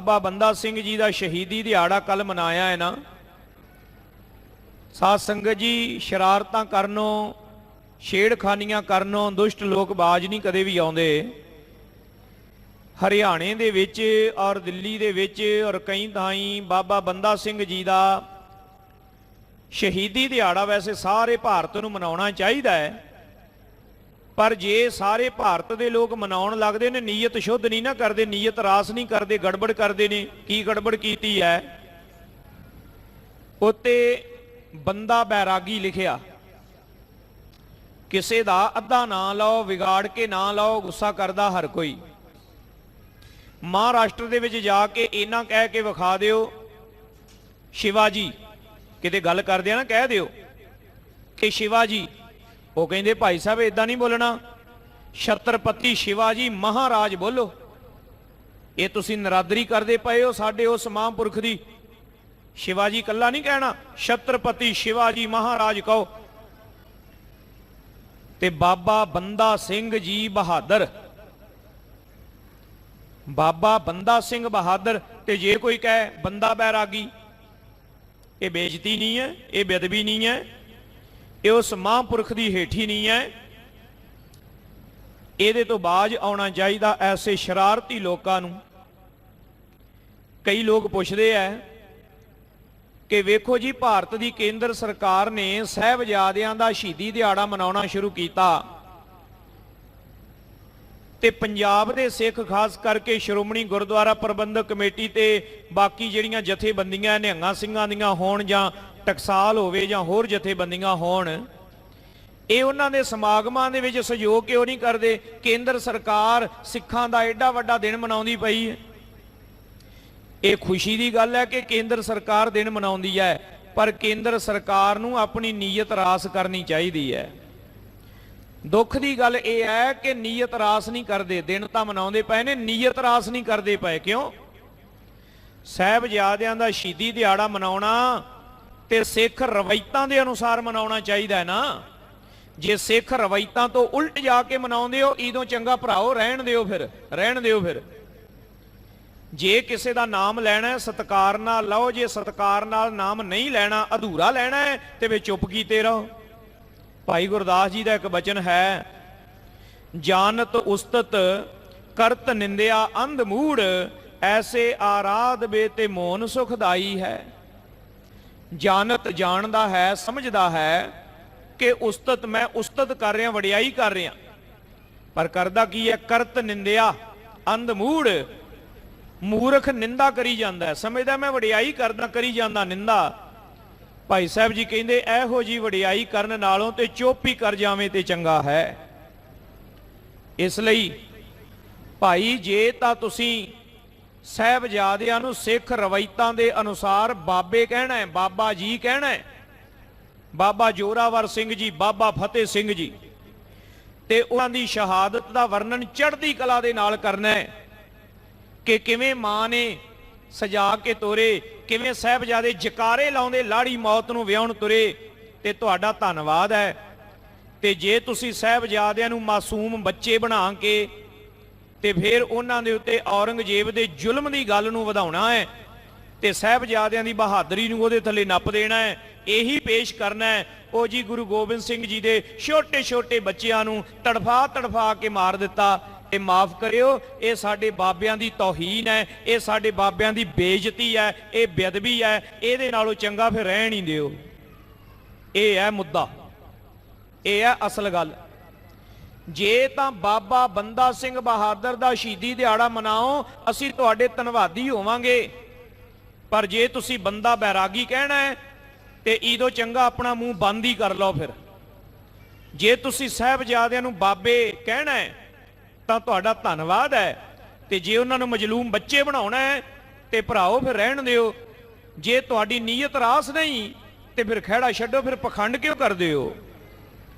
ਬਾਬਾ ਬੰਦਾ ਸਿੰਘ ਜੀ ਦਾ ਸ਼ਹੀਦੀ ਦਿਹਾੜਾ ਕੱਲ ਮਨਾਇਆ ਹੈ ਨਾ। ਸਾਧ ਸੰਗਤ ਜੀ, ਸ਼ਰਾਰਤਾਂ ਕਰਨੋਂ, ਛੇੜਖਾਨੀਆਂ ਕਰਨੋਂ ਦੁਸ਼ਟ ਲੋਕ ਬਾਜ ਨਹੀਂ ਕਦੇ ਵੀ ਆਉਂਦੇ। ਹਰਿਆਣੇ ਦੇ ਵਿੱਚ ਔਰ ਦਿੱਲੀ ਦੇ ਵਿੱਚ ਔਰ ਕਈ ਥਾਈਂ ਬਾਬਾ ਬੰਦਾ ਸਿੰਘ ਜੀ ਦਾ ਸ਼ਹੀਦੀ ਦਿਹਾੜਾ ਵੈਸੇ ਸਾਰੇ ਭਾਰਤ ਨੂੰ ਮਨਾਉਣਾ ਚਾਹੀਦਾ ਹੈ। ਪਰ ਜੇ ਸਾਰੇ ਭਾਰਤ ਦੇ ਲੋਕ ਮਨਾਉਣ ਲੱਗਦੇ ਨੇ, ਨੀਅਤ ਸ਼ੁੱਧ ਨਹੀਂ ਨਾ ਕਰਦੇ, ਨੀਅਤ ਰਾਸ ਨਹੀਂ ਕਰਦੇ, ਗੜਬੜ ਕਰਦੇ ਨੇ, ਕੀ ਗੜਬੜ ਕੀਤੀ ਹੈ? ਉਤੇ ਬੰਦਾ ਬੈਰਾਗੀ ਲਿਖਿਆ, ਕਿਸੇ ਦਾ ਅੱਧਾ ਨਾ ਲਓ, ਵਿਗਾੜ ਕੇ ਨਾ ਲਓ, ਗੁੱਸਾ ਕਰਦਾ ਹਰ ਕੋਈ। ਮਹਾਰਾਸ਼ਟਰ ਦੇ ਵਿੱਚ ਜਾ ਕੇ ਇਹਨਾਂ ਕਹਿ ਕੇ ਵਿਖਾ ਦਿਓ, ਸ਼ਿਵਾਜੀ, ਕਿਤੇ ਗੱਲ ਕਰਦੇ ਆ ਨਾ, ਕਹਿ ਦਿਓ ਕਿ ਸ਼ਿਵਾਜੀ ਉਹ ਕਹਿੰਦੇ, ਭਾਈ ਸਾਹਿਬ ਇਦਾਂ ਨਹੀਂ ਬੋਲਣਾ। ਛਤਰਪਤੀ ਸ਼ਿਵਾਜੀ ਮਹਾਰਾਜ ਬੋਲੋ। ਇਹ ਤੁਸੀਂ ਨਰਾਦਰੀ ਕਰਦੇ ਪਏ ਹੋ ਸਾਡੇ ਉਸ ਮਹਾਂਪੁਰਖ ਦੀ। ਸ਼ਿਵਾਜੀ ਕੱਲਾ ਨਹੀਂ ਕਹਿਣਾ, ਛਤਰਪਤੀ ਸ਼ਿਵਾਜੀ ਮਹਾਰਾਜ ਕਹੋ। ਤੇ ਬਾਬਾ ਬੰਦਾ ਸਿੰਘ ਜੀ ਬਹਾਦਰ। ਬਾਬਾ ਬੰਦਾ ਸਿੰਘ ਬਹਾਦਰ ਤੇ ਜੇ ਕੋਈ ਕਹੇ, ਬੰਦਾ ਬੈਰਾਗੀ। ਇਹ ਬੇਇੱਜ਼ਤੀ ਨਹੀਂ ਹੈ, ਇਹ ਬੇਅਦਬੀ ਨਹੀਂ ਹੈ। ਇਹ ਉਸ ਮਹਾਂਪੁਰਖ ਦੀ ਹੇਠੀ ਨਹੀਂ ਹੈ। ਇਹਦੇ ਤੋਂ ਬਾਜ ਆਉਣਾ ਚਾਹੀਦਾ ਐਸੇ ਸ਼ਰਾਰਤੀ ਲੋਕਾਂ ਨੂੰ। ਕਈ ਲੋਕ ਪੁੱਛਦੇ ਐ ਕਿ ਵੇਖੋ ਜੀ, ਭਾਰਤ ਦੀ ਕੇਂਦਰ ਸਰਕਾਰ ਨੇ ਸਹਿਬਜ਼ਾਦਿਆਂ ਦਾ ਸ਼ਹੀਦੀ ਦਿਹਾੜਾ ਮਨਾਉਣਾ ਸ਼ੁਰੂ ਕੀਤਾ। ਤੇ ਪੰਜਾਬ ਦੇ ਸਿੱਖ ਖਾਸ ਕਰਕੇ ਸ਼੍ਰੋਮਣੀ ਗੁਰਦੁਆਰਾ ਪ੍ਰਬੰਧਕ ਕਮੇਟੀ ਤੇ ਬਾਕੀ ਜਿਹੜੀਆਂ ਜਥੇਬੰਦੀਆਂ, ਨਿਹੰਗਾਂ ਸਿੰਘਾਂ ਦੀਆਂ ਹੋਣ ਜਾਂ ਟਕਸਾਲ ਹੋਵੇ ਜਾਂ ਹੋਰ ਜਥੇਬੰਦੀਆਂ ਹੋਣ, ਇਹ ਉਹਨਾਂ ਦੇ ਸਮਾਗਮਾਂ ਦੇ ਵਿੱਚ ਸਹਿਯੋਗ ਕਿਉਂ ਨਹੀਂ ਕਰਦੇ? ਕੇਂਦਰ ਸਰਕਾਰ ਸਿੱਖਾਂ ਦਾ ਐਡਾ ਵੱਡਾ ਦਿਨ ਮਨਾਉਂਦੀ ਪਈ ਹੈ। ਇਹ ਖੁਸ਼ੀ ਦੀ ਗੱਲ ਹੈ ਕਿ ਕੇਂਦਰ ਸਰਕਾਰ ਦਿਨ ਮਨਾਉਂਦੀ ਹੈ, ਪਰ ਕੇਂਦਰ ਸਰਕਾਰ ਨੂੰ ਆਪਣੀ ਨੀਅਤ ਰਾਸ ਕਰਨੀ ਚਾਹੀਦੀ ਹੈ। ਦੁੱਖ ਦੀ ਗੱਲ ਇਹ ਹੈ ਕਿ ਨੀਅਤ ਰਾਸ ਨਹੀਂ ਕਰਦੇ, ਦਿਨ ਤਾਂ ਮਨਾਉਂਦੇ ਪਏ ਨੇ, ਨੀਅਤ ਰਾਸ ਨਹੀਂ ਕਰਦੇ ਪਏ। ਕਿਉਂ? ਸਹਿਬਜ਼ਾਦਿਆਂ ਦਾ ਸ਼ਹੀਦੀ ਦਿਹਾੜਾ ਮਨਾਉਣਾ ਤੇ ਸਿੱਖ ਰਵਾਇਤਾਂ ਦੇ ਅਨੁਸਾਰ ਮਨਾਉਣਾ ਚਾਹੀਦਾ ਹੈ ਨਾ। ਜੇ ਸਿੱਖ ਰਵਾਇਤਾਂ ਤੋਂ ਉਲਟ ਜਾ ਕੇ ਮਨਾਉਂਦੇ ਹੋ, ਈਦੋਂ ਚੰਗਾ ਭਰਾਓ, ਰਹਿਣ ਦਿਓ ਫਿਰ, ਰਹਿਣ ਦਿਓ ਫਿਰ। ਜੇ ਕਿਸੇ ਦਾ ਨਾਮ ਲੈਣਾ ਹੈ, ਸਤਕਾਰ ਨਾਲ ਲਓ, ਜੇ ਸਤਕਾਰ ਨਾਲ ਨਾਮ ਨਹੀਂ ਲੈਣਾ, ਅਧੂਰਾ ਲੈਣਾ ਹੈ, ਤੇ ਵੇ ਚੁੱਪ ਕੀਤੇ ਰਹੋ। ਭਾਈ ਗੁਰਦਾਸ ਜੀ ਦਾ ਇੱਕ ਬਚਨ ਹੈ, ਜਾਨਤ ਉਸਤਤ, ਕਰਤ ਨਿੰਦਿਆ ਅੰਧ ਮੂੜ, ਐਸੇ ਆਰਾਧ ਬੇ ਤੇ ਮੋਨ ਸੁਖਦਾਈ ਹੈ। ਜਾਣਤ ਜਾਣਦਾ ਹੈ, ਸਮਝਦਾ ਹੈ ਕਿ ਉਸਤਤ ਮੈਂ ਉਸਤਤ ਕਰ ਰਿਹਾ, ਵਡਿਆਈ ਕਰ ਰਿਹਾ। ਪਰ ਕਰਦਾ ਕੀ ਹੈ? ਕਰਤ ਨਿੰਦਿਆ, ਅੰਧ ਮੂੜ, ਮੂਰਖ ਨਿੰਦਾ ਕਰੀ ਜਾਂਦਾ ਸਮਝਦਾ ਮੈਂ ਵਡਿਆਈ ਕਰਦਾ, ਕਰੀ ਜਾਂਦਾ ਨਿੰਦਾ। ਭਾਈ ਸਾਹਿਬ ਜੀ ਕਹਿੰਦੇ, ਇਹੋ ਜੀ ਵਡਿਆਈ ਕਰਨ ਨਾਲੋਂ ਤੇ ਚੁੱਪ ਹੀ ਕਰ ਜਾਵੇਂ ਤੇ ਚੰਗਾ ਹੈ। ਇਸ ਲਈ ਭਾਈ, ਜੇ ਤਾਂ ਤੁਸੀਂ ਸਹਿਬਜ਼ਾਦਿਆਂ ਨੂੰ ਸਿੱਖ ਰਵਾਇਤਾਂ ਦੇ ਅਨੁਸਾਰ ਬਾਬੇ ਕਹਿਣਾ ਹੈ, ਬਾਬਾ ਜੀ ਕਹਿਣਾ ਹੈ। ਬਾਬਾ ਜੋਰਾਵਰ ਸਿੰਘ ਜੀ, ਬਾਬਾ ਫਤਿਹ ਸਿੰਘ ਜੀ। ਤੇ ਉਹਨਾਂ ਦੀ ਸ਼ਹਾਦਤ ਦਾ ਵਰਣਨ ਚੜ੍ਹਦੀ ਕਲਾ ਦੇ ਨਾਲ ਕਰਨਾ ਹੈ ਕਿ ਕਿਵੇਂ ਮਾਂ ਨੇ ਸਜਾ ਕੇ ਤੋਰੇ, ਕਿਵੇਂ ਸਹਿਬਜ਼ਾਦੇ ਜਕਾਰੇ ਲਾਉਂਦੇ, ਲਾੜੀ ਮੌਤ ਨੂੰ ਵਿਆਹਣ ਤੁਰੇ। ਤੇ ਤੁਹਾਡਾ ਧੰਨਵਾਦ ਹੈ। ਤੇ ਜੇ ਤੁਸੀਂ ਸਹਿਬਜ਼ਾਦਿਆਂ ਨੂੰ ਮਾਸੂਮ ਬੱਚੇ ਬਣਾ ਕੇ ਤੇ ਫਿਰ ਉਹਨਾਂ ਦੇ ਉੱਤੇ ਔਰੰਗਜ਼ੇਬ ਦੇ ਜ਼ੁਲਮ ਦੀ ਗੱਲ ਨੂੰ ਵਧਾਉਣਾ ਹੈ ਤੇ ਸਹਿਬਜ਼ਾਦਿਆਂ ਦੀ ਬਹਾਦਰੀ ਨੂੰ ਉਹਦੇ ਥੱਲੇ ਨੱਪ ਦੇਣਾ ਹੈ, ਇਹੀ ਪੇਸ਼ ਕਰਨਾ ਹੈ। ਉਹ ਜੀ ਗੁਰੂ ਗੋਬਿੰਦ ਸਿੰਘ ਜੀ ਦੇ ਛੋਟੇ ਛੋਟੇ ਬੱਚਿਆਂ ਨੂੰ ਤੜਫਾ ਤੜਫਾ ਕੇ ਮਾਰ ਦਿੱਤਾ ਇਹ ਮਾਫ ਕਰਿਓ, ਇਹ ਸਾਡੇ ਬਾਬਿਆਂ ਦੀ ਤੌਹੀਨ ਹੈ, ਇਹ ਸਾਡੇ ਬਾਬਿਆਂ ਦੀ ਬੇਇੱਜ਼ਤੀ ਹੈ, ਇਹ ਬੇਅਦਬੀ ਹੈ, ਇਹਦੇ ਨਾਲੋਂ ਚੰਗਾ ਫਿਰ ਰਹਿਣ ਹੀ ਦਿਓ। ਇਹ ਹੈ ਮੁੱਦਾ, ਇਹ ਹੈ ਅਸਲ ਗੱਲ। ਜੇ ਤਾਂ ਬਾਬਾ ਬੰਦਾ ਸਿੰਘ ਬਹਾਦਰ ਦਾ ਸ਼ਹੀਦੀ ਦਿਹਾੜਾ ਮਨਾਓ, ਅਸੀਂ ਤੁਹਾਡੇ ਧੰਨਵਾਦੀ ਹੋਵਾਂਗੇ। ਪਰ ਜੇ ਤੁਸੀਂ ਬੰਦਾ ਬੈਰਾਗੀ ਕਹਿਣਾ ਹੈ, ਤੇ ਈਦੋ ਚੰਗਾ ਆਪਣਾ ਮੂੰਹ ਬੰਦ ਹੀ ਕਰ ਲਓ ਫਿਰ। ਜੇ ਤੁਸੀਂ ਸਹਿਬਜ਼ਾਦਿਆਂ ਨੂੰ ਬਾਬੇ ਕਹਿਣਾ ਹੈ, ਤਾਂ ਤੁਹਾਡਾ ਧੰਨਵਾਦ ਹੈ। ਤੇ ਜੇ ਉਹਨਾਂ ਨੂੰ ਮਜਲੂਮ ਬੱਚੇ ਬਣਾਉਣਾ ਹੈ, ਤੇ ਭਰਾਓ ਫਿਰ ਰਹਿਣ ਦਿਓ। ਜੇ ਤੁਹਾਡੀ ਨੀਅਤ ਰਾਸ ਨਹੀਂ, ਤੇ ਫਿਰ ਖਹਿੜਾ ਛੱਡੋ, ਫਿਰ ਪਖੰਡ ਕਿਉਂ ਕਰਦੇ ਹੋ?